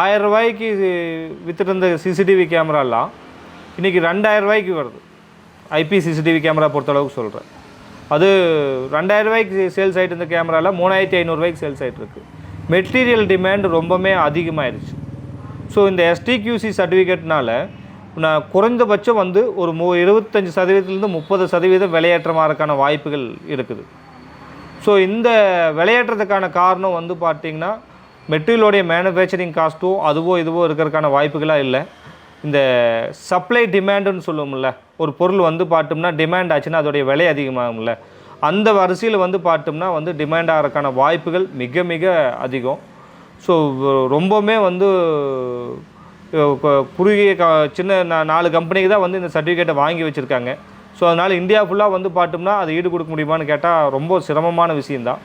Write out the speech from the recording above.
ஆயிரம் ரூபாய்க்கு விற்றுட்டு இருந்த சிசிடிவி கேமராலாம் இன்றைக்கி ரெண்டாயிரம் ரூபாய்க்கு வருது. ஐபி சிசிடிவி கேமரா பொறுத்தளவுக்கு சொல்கிறேன் அது ரெண்டாயிரம் ரூபாய்க்கு சேல்ஸ் ஆகிட்டு இருந்த கேமராவில் மூணாயிரத்தி ஐநூறுரூவாய்க்கு சேல்ஸ் ஆகிட்டு மெட்டீரியல் டிமாண்ட் ரொம்பவுமே அதிகமாகிடுச்சு ஸோ இந்த எஸ்டிக்யூசி சர்டிஃபிகேட்னால நான் குறைந்தபட்சம் வந்து ஒரு மு இருபத்தஞ்சி சதவீதத்துலேருந்து முப்பது சதவீதம் விலையேற்றமாகறதுக்கான வாய்ப்புகள் இருக்குது. ஸோ இந்த விளையாட்டுறதுக்கான காரணம் வந்து பார்த்திங்கன்னா மெட்டீரியலோடைய மேனுஃபேக்சரிங் காஸ்ட்டோ அதுவோ இதுவோ இருக்கிறதுக்கான வாய்ப்புகளாக இல்லை. இந்த சப்ளை டிமாண்டுன்னு சொல்லுவோம்ல ஒரு பொருள் வந்து பார்த்தோம்னா டிமாண்ட் ஆச்சுன்னா அதோடைய விலை அதிகமாகும்ல. அந்த வரிசையில் வந்து பார்த்தோம்னா வந்து டிமாண்ட் ஆகிறதுக்கான வாய்ப்புகள் மிக மிக அதிகம். ஸோ ரொம்பவுமே வந்து குறுகிய க சின்ன நாலு கம்பெனிக்கு தான் வந்து இந்த சர்டிஃபிகேட்டை வாங்கி வச்சுருக்காங்க. ஸோ அதனால் இந்தியா ஃபுல்லாக வந்து பார்த்தோம்னா அதை ஈடு கொடுக்க முடியுமான்னு கேட்டால் ரொம்ப சிரமமான விஷயந்தான்